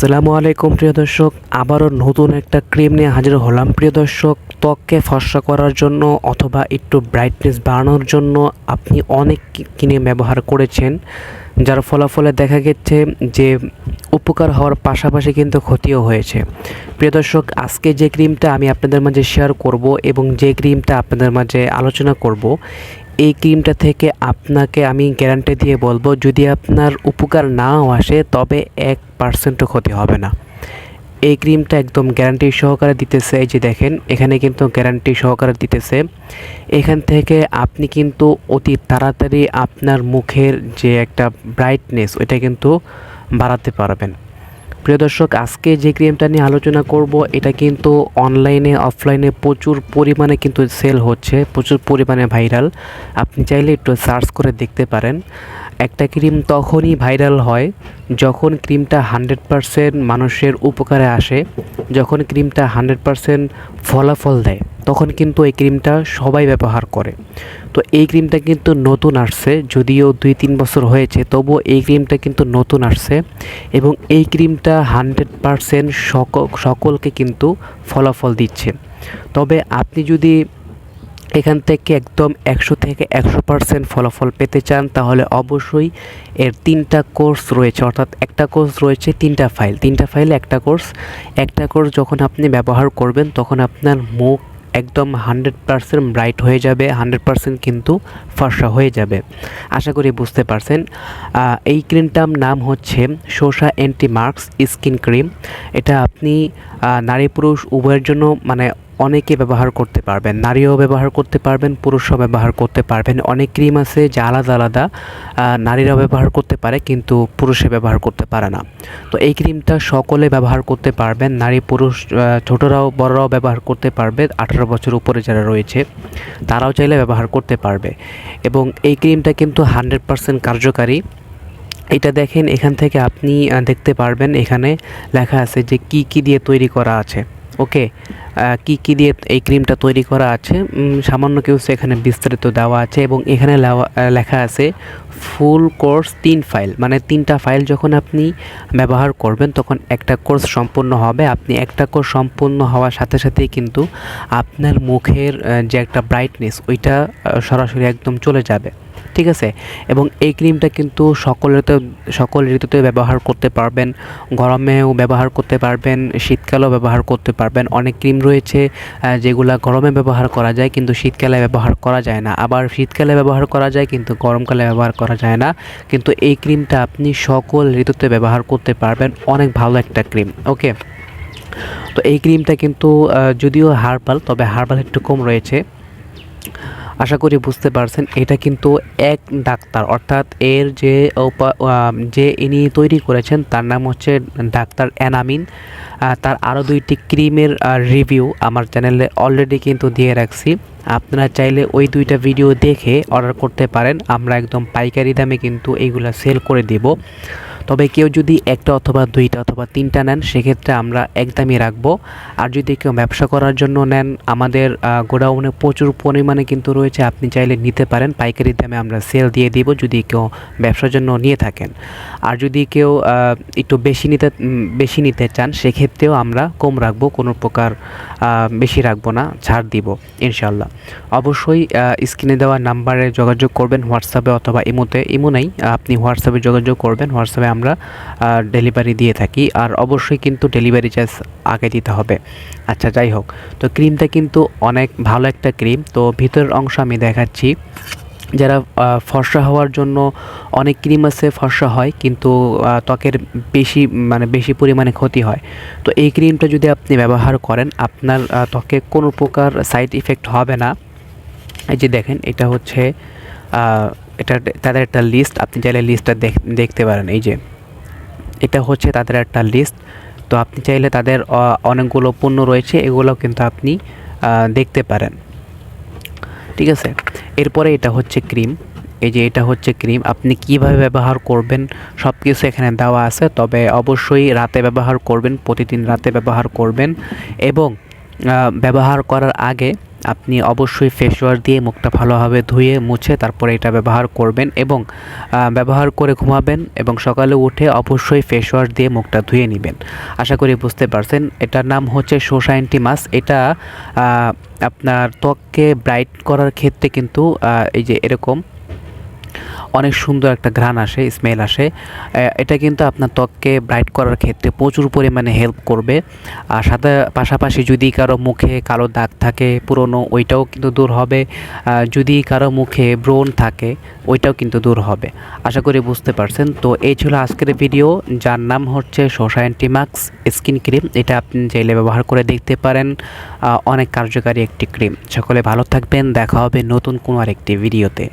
আসসালামু আলাইকুম, প্রিয় দর্শক। আবারও নতুন একটা ক্রিম নিয়ে হাজির হলাম। প্রিয় দর্শক, ত্বককে ফর্সা করার জন্য অথবা একটু ব্রাইটনেস বাড়ানোর জন্য আপনি অনেক কিনে ব্যবহার করেছেন, যার ফলাফলে দেখা গেছে যে উপকার হওয়ার পাশাপাশি কিন্তু ক্ষতিও হয়েছে। প্রিয় দর্শক, আজকে যে ক্রিমটা আমি আপনাদের মাঝে শেয়ার করব এবং যে ক্রিমটা আপনাদের মাঝে আলোচনা করব এই ক্রিমটা থেকে আপনাকে আমি গ্যারান্টি দিয়ে বলব, যদি আপনার উপকার নাও আসে, তবে এক পার্সেন্টও ক্ষতি হবে না। এই ক্রিমটা একদম গ্যারান্টি সহকারে দিতেছে, এই যে দেখেন, এখানে কিন্তু গ্যারান্টি সহকারে দিতেছে। এখান থেকে আপনি কিন্তু অতি তাড়াতাড়ি আপনার মুখের যে একটা ব্রাইটনেস ওইটা কিন্তু বাড়াতে পারবেন। প্রিয় দর্শক, আজকে যে ক্রিমটা নিয়ে আলোচনা করব, এটা কিন্তু অনলাইনে, অফলাইনে প্রচুর পরিমাণে কিন্তু সেল হচ্ছে, প্রচুর পরিমাণে ভাইরাল। আপনি চাইলে একটু সার্চ করে দেখতে পারেন। একটা ক্রিম তখনই ভাইরাল হয় যখন ক্রিমটা হান্ড্রেড পারসেন্ট মানুষের উপকারে আসে, যখন ক্রিমটা হান্ড্রেড পারসেন্ট ফলাফল দেয়। তখন কিন্তু এই ক্রিমটা সবাই ব্যবহার করে। তো এই ক্রিমটা কিন্তু নতুন আসছে, যদিও দুই তিন বছর হয়েছে, তবুও এই ক্রিমটা কিন্তু নতুন আসছে এবং এই ক্রিমটা হান্ড্রেড পারসেন্ট সকলকে কিন্তু ফলাফল দিচ্ছে। তবে আপনি যদি এখান থেকে একদম একশো থেকে একশো পার্সেন্ট ফলাফল পেতে চান, তাহলে অবশ্যই এর তিনটা কোর্স রয়েছে, অর্থাৎ একটা কোর্স রয়েছে তিনটা ফাইল। তিনটা ফাইলে একটা কোর্স একটা কোর্স যখন আপনি ব্যবহার করবেন, তখন আপনার মুখ একদম হান্ড্রেড পারসেন্ট ব্রাইট হয়ে যাবে, হান্ড্রেড পারসেন্ট কিন্তু ফর্সা হয়ে যাবে। আশা করি বুঝতে পারছেন। এই ক্রিমটার নাম হচ্ছে শোষা অ্যান্টি মার্কস স্কিন ক্রিম। এটা আপনি নারী পুরুষ উভয়ের জন্য মানে অনেকে ব্যবহার করতে পারবেন, নারীও ব্যবহার করতে পারবেন, পুরুষও ব্যবহার করতে পারবেন। অনেক ক্রিম আছে যা আলাদা আলাদা নারীরাও ব্যবহার করতে পারে কিন্তু পুরুষে ব্যবহার করতে পারে না। তো এই ক্রিমটা সকলে ব্যবহার করতে পারবেন, নারী, পুরুষ ছোটরাও, বড়রাও ব্যবহার করতে পারবে, আঠারো বছর উপরে যারা রয়েছে, তারাও চাইলে ব্যবহার করতে পারবে। এবং এই ক্রিমটা কিন্তু হান্ড্রেড পারসেন্ট কার্যকারী। এটা দেখেন, এখান থেকে আপনি দেখতে পারবেন, এখানে লেখা আছে যে কি কি দিয়ে তৈরি করা আছে, ওকে? কি কি দিয়ে এই ক্রিমটা তৈরি করা আছে? সামান্য কিছু এখানে বিস্তারিত দেওয়া আছে এবং এখানে লেখা আছে ফুল কোর্স তিন ফাইল। মানে তিনটা ফাইল যখন আপনি ব্যবহার করবেন, তখন একটা কোর্স সম্পূর্ণ হবে। আপনি একটা কোর্স সম্পূর্ণ হওয়ার সাথে সাথেই কিন্তু আপনার মুখের যে একটা ব্রাইটনেস ওইটা সরাসরি একদম চলে যাবে। ঠিক আছে? এবং এই ক্রিমটা কিন্তু সকল ঋতু সকল ঋতুতে ব্যবহার করতে পারবেন। গরমেও ব্যবহার করতে পারবেন, শীতকালেও ব্যবহার করতে পারবেন। অনেক ক্রিম রয়েছে যেগুলো গরমে ব্যবহার করা যায় কিন্তু শীতকালে ব্যবহার করা যায় না। আবার শীতকালে ব্যবহার করা যায় কিন্তু গরমকালে ব্যবহার করা যায় না। কিন্তু এই ক্রিমটা আপনি সকল ঋতুতে ব্যবহার করতে পারবেন। অনেক ভালো একটা ক্রিম, ওকে? তো এই ক্রিমটা কিন্তু যদিও হার্বাল, তবে হার্বাল একটু কম রয়েছে। আশা করি বুঝতে পারছেন, এটা কিন্তু এক ডাক্তার। অর্থাৎ এর যে যে ইনি তৈরি করেছেন, তার নাম হচ্ছে ডাক্তার অ্যানামিন। তার আরও দুইটি ক্রিমের রিভিউ আমার চ্যানেলে অলরেডি কিন্তু দিয়ে রাখছি। আপনারা চাইলে ওই দুইটা ভিডিও দেখে অর্ডার করতে পারেন। আমরা একদম পাইকারি দামে কিন্তু এইগুলা সেল করে দেব। তবে কেউ যদি একটা অথবা দুইটা অথবা তিনটা নেন, সেক্ষেত্রে আমরা একদমই রাখব। আর যদি কেউ ব্যবসা করার জন্য নেন, আমাদের গোডাউনে প্রচুর পরিমাণে কিন্তু রয়েছে, আপনি চাইলে নিতে পারেন। পাইকারি দামে আমরা সেল দিয়ে দিব যদি কেউ ব্যবসার জন্য নিয়ে থাকেন। আর যদি কেউ একটু বেশি নিতে বেশি নিতে চান, সেক্ষেত্রেও আমরা কম রাখব, কোনো প্রকার বেশি রাখব না, ছাড় দিব ইনশাল্লাহ অবশ্যই স্ক্রিনে দেওয়া নাম্বারে যোগাযোগ করবেন, হোয়াটসঅ্যাপে অথবা ইমোতে। ইমো নেই, আপনি হোয়াটসঅ্যাপে যোগাযোগ করবেন, হোয়াটসঅ্যাপে আমরা ডেলিভারি দিয়ে থাকি। আর অবশ্যই কিন্তু ডেলিভারি চার্জ আগে দিতে হবে। আচ্ছা যাই হোক। তো ক্রিমটা কিন্তু অনেক ভালো একটা ক্রিম তো ভিতরের অংশ আমি দেখাচ্ছি। যারা ফর্সা হওয়ার জন্য অনেক ক্রিম আছে, ফর্সা হয়, কিন্তু ত্বকের বেশি মানে বেশি পরিমাণে ক্ষতি হয়। তো এই ক্রিমটা যদি আপনি ব্যবহার করেন, আপনার ত্বকে কোনো প্রকার সাইড ইফেক্ট হবে না। এই যে দেখেন, এটা হচ্ছে এটা, তাদের একটা লিস্ট আপনি চাইলে লিস্টটা দেখতে পারেন। এই যে এটা হচ্ছে তাদের একটা লিস্ট তো আপনি চাইলে তাদের অনেকগুলো পণ্য রয়েছে, এগুলো কিন্তু আপনি দেখতে পারেন। ঠিক আছে? এরপরে এটা হচ্ছে ক্রিম এই যে এটা হচ্ছে ক্রিম আপনি কীভাবে ব্যবহার করবেন সব কিছু এখানে দেওয়া আছে। তবে অবশ্যই রাতে ব্যবহার করবেন, প্রতিদিন রাতে ব্যবহার করবেন। এবং ব্যবহার করার আগে আপনি অবশ্যই ফেস ওয়াশ দিয়ে মুখটা ভালোভাবে ধুয়ে, মুছে তারপরে এটা ব্যবহার করবেন এবং ব্যবহার করে ঘুমাবেন এবং সকালে উঠে অবশ্যই ফেস ওয়াশ দিয়ে মুখটা ধুয়ে নেবেন। আশা করি বুঝতে পারছেন। এটার নাম হচ্ছে সোসাইনটি মাস এটা আপনার ত্বককে ব্রাইট করার ক্ষেত্রে কিন্তু এই যে এরকম অনেক সুন্দর একটা ঘ্রাণ আসে স্মেল আসে। এটা কিন্তু আপনার ত্বককে ব্রাইট করার ক্ষেত্রে প্রচুর পরিমাণে হেল্প করবে। আর সাথে পাশাপাশি যদি কারও মুখে কালো দাগ থাকে, পুরনো, ওইটাও কিন্তু দূর হবে। যদি কারও মুখে ব্রণ থাকে, ওইটাও কিন্তু দূর হবে। আশা করি বুঝতে পারছেন। তো এই ছিল আজকের ভিডিও যার নাম হচ্ছে সোসা অ্যান্টিমাক্স স্কিন ক্রিম এটা আপনি চাইলে ব্যবহার করে দেখতে পারেন। অনেক কার্যকারী একটি ক্রিম সকলে ভালো থাকবেন। দেখা হবে নতুন কোনো আরেকটি ভিডিওতে